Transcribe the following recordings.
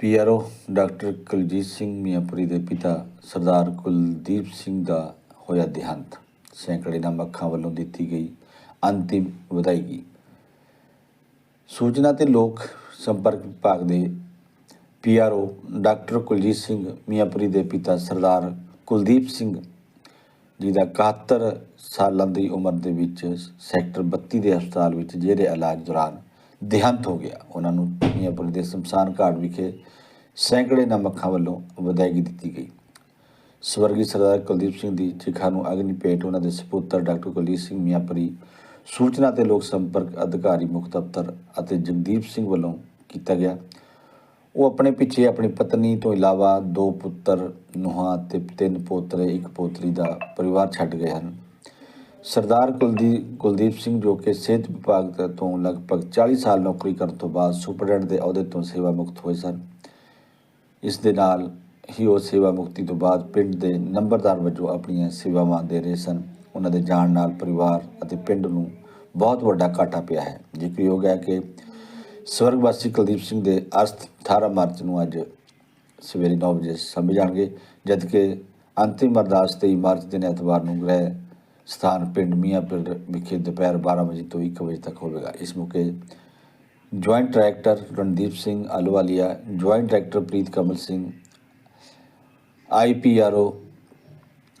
PRO doctor Kuljit Singh ਮੀਆਂਪੁਰੀ ਦੇ ਪਿਤਾ ਸਰਦਾਰ ਕੁਲਦੀਪ ਸਿੰਘ ਦਾ ਹੋਇਆ ਦੇਹਾਂਤ। ਸੈਂਕੜੇ ਨਾਮ ਅੱਖਾਂ ਵੱਲੋਂ ਦਿੱਤੀ ਗਈ ਅੰਤਿਮ ਵਿਦਾਇਗੀ। ਸੂਚਨਾ ਤੇ ਲੋਕ ਸੰਪਰਕ ਵਿਭਾਗ ਦੇ ਪੀਆਰਓ ਡਾਕਟਰ ਕੁਲਜੀਤ ਸਿੰਘ ਮੀਆਂਪੁਰੀ ਦੇ ਪਿਤਾ ਸਰਦਾਰ ਕੁਲਦੀਪ ਸਿੰਘ ਜੀ ਦਾ 71 ਸਾਲਾਂ ਦੀ ਉਮਰ ਦੇ ਵਿੱਚ ਸੈਕਟਰ 32 ਦੇ ਹਸਪਤਾਲ ਵਿੱਚ ਜਿਹੜੇ ਇਲਾਜ ਦੌਰਾਨ ਦੇਹਾਂਤ ਹੋ ਗਿਆ। ਉਹਨਾਂ ਨੂੰ ਮੀਆਂਪੁਰੀ ਦੇ ਸ਼ਮਸ਼ਾਨ ਘਾਟ ਵਿਖੇ ਸੈਂਕੜੇ ਨਮੱਖਾਂ ਵੱਲੋਂ ਵਿਦਾਇਗੀ ਦਿੱਤੀ ਗਈ। ਸਵਰਗੀ ਸਰਦਾਰ ਕੁਲਦੀਪ ਸਿੰਘ ਦੀ ਚਿਖਾ ਨੂੰ ਅਗਨੀ ਭੇਟ ਉਹਨਾਂ ਦੇ ਸਪੁੱਤਰ ਡਾਕਟਰ ਕੁਲਦੀਪ ਸਿੰਘ ਮੀਆਂਪੁਰੀ ਸੂਚਨਾ ਤੇ ਲੋਕ ਸੰਪਰਕ ਅਧਿਕਾਰੀ, ਮੁੱਖ ਦਫ਼ਤਰ ਅਤੇ ਜਗਦੀਪ ਸਿੰਘ ਵੱਲੋਂ ਕੀਤਾ ਗਿਆ। ਉਹ ਆਪਣੇ ਪਿੱਛੇ ਆਪਣੀ ਪਤਨੀ ਤੋਂ ਇਲਾਵਾ ਦੋ ਪੁੱਤਰ, ਨੂਹਾਂ ਤੇ ਤਿੰਨ ਪੋਤਰੇ, ਇੱਕ ਪੋਤਰੀ ਦਾ ਪਰਿਵਾਰ ਛੱਡ ਗਏ ਹਨ। ਸਰਦਾਰ ਕੁਲਦੀਪ ਕੁਲਦੀਪ ਸਿੰਘ ਜੋ ਕਿ ਸਿਹਤ ਵਿਭਾਗ ਤੋਂ ਲਗਭਗ 40 ਸਾਲ ਨੌਕਰੀ ਕਰਨ ਤੋਂ ਬਾਅਦ ਸੁਪਰਡੈਂਟ ਦੇ ਅਹੁਦੇ ਤੋਂ ਸੇਵਾ ਮੁਕਤ ਹੋਏ ਸਨ। ਇਸ ਦੇ ਨਾਲ ਹੀ ਉਹ ਸੇਵਾ ਮੁਕਤੀ ਤੋਂ ਬਾਅਦ ਪਿੰਡ ਦੇ ਨੰਬਰਦਾਰ ਵਜੋਂ ਆਪਣੀਆਂ ਸੇਵਾਵਾਂ ਦੇ ਰਹੇ ਸਨ। ਉਹਨਾਂ ਦੇ ਜਾਣ ਨਾਲ ਪਰਿਵਾਰ ਅਤੇ ਪਿੰਡ ਨੂੰ ਬਹੁਤ ਵੱਡਾ ਘਾਟਾ ਪਿਆ ਹੈ। ਜ਼ਿਕਰਯੋਗ ਹੈ ਕਿ ਸਵਰਗਵਾਸੀ ਕੁਲਦੀਪ ਸਿੰਘ ਦੇ ਅਸਥ 18 ਮਾਰਚ ਨੂੰ ਅੱਜ ਸਵੇਰੇ 9 ਵਜੇ ਸਮਝ ਜਾਣਗੇ ਜਦਕਿ ਅੰਤਿਮ ਅਰਦਾਸ 23 ਮਾਰਚ ਦਿਨ ਐਤਵਾਰ ਨੂੰ ਗ੍ਰਹਿ ਸਥਾਨ ਪਿੰਡ ਮੀਆਂਪੁਰ ਵਿਖੇ ਦੁਪਹਿਰ 12 ਵਜੇ ਤੋਂ 1 ਵਜੇ ਤੱਕ ਹੋਵੇਗਾ। ਇਸ ਮੌਕੇ joint director Randeep Singh Ahluwalia joint director Preet Kamal Singh IPRO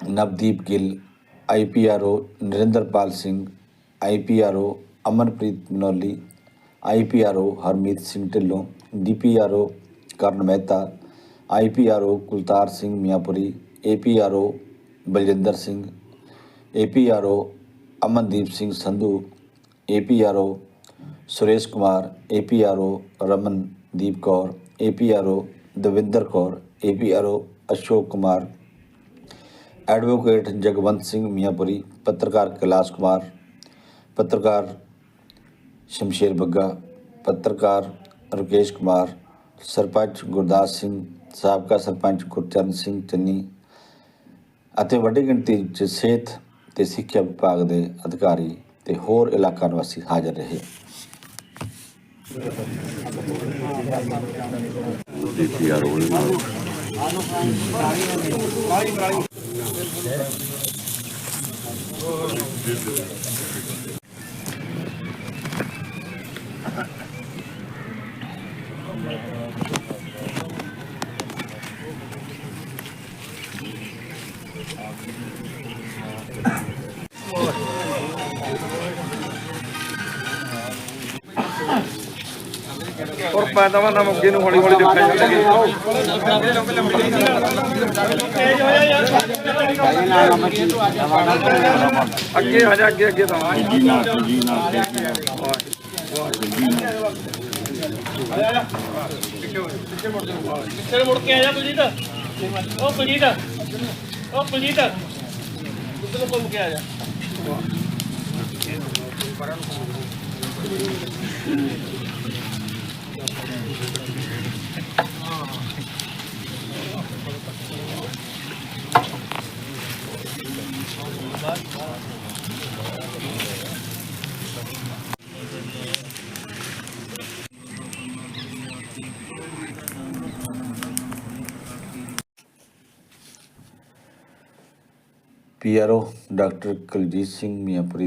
Navdeep Gill IPRO Narinderpal Singh IPRO Amanpreet Manoli IPRO Harmeet Singh Dhillon DPRO Karan Mehta IPRO Kultar Singh Miyanpuri APRO Baljinder Singh APRO Amandeep Singh Sandhu APRO Suresh Kumar APRO Ramandeep Kaur APRO Davinder Kaur APRO Ashok Kumar advocate Jagwant Singh Miyanpuri ਪੱਤਰਕਾਰ ਕੈਲਾਸ਼ ਕੁਮਾਰ ਪੱਤਰਕਾਰ ਸ਼ਮਸ਼ੇਰ ਬੱਗਾ ਪੱਤਰਕਾਰ ਰਕੇਸ਼ ਕੁਮਾਰ ਸਰਪੰਚ ਗੁਰਦਾਸ ਸਿੰਘ ਸਾਬਕਾ ਸਰਪੰਚ ਗੁਰਚਰਨ ਸਿੰਘ ਚੰਨੀ ਅਤੇ ਵੱਡੀ ਗਿਣਤੀ ਵਿੱਚ ਸਿਹਤ ਤੇ ਸਿੱਖਿਆ ਵਿਭਾਗ ਦੇ ਅਧਿਕਾਰੀ ਤੇ ਹੋਰ ਇਲਾਕਾ ਨਿਵਾਸੀ ਹਾਜ਼ਰ ਰਹੇ। ਡੀਪੀਆਰ ਹੋਣੇ ਨਾਲ ਔਰ ਪੈਦਾਵਾਰ ਨਾ ਮੁੱਗੇ ਨੂੰ ਹੌਲੀ ਹੌਲੀ ਦੇਖਿਆ ਚੱਲੇਗੀ ਅੱਗੇ ਆ ਜਾ, ਅੱਗੇ ਅੱਗੇ ਤਾਂ ਜੀ ਨਾਲ ਜੀ ਨਾਲ ਚਲ ਮੁੜ ਕੇ ਆ। ਜਾ ਕੁਲਜੀਤ ਉਹ ਕੁਲਜੀਤ ਉਹ ਕੁਲਜੀਤ ਉੱਧਰ ਨੂੰ ਘੁੰਮ ਕੇ ਆ ਜਾ। PRO doctor Kuljit Singh Miyanpuri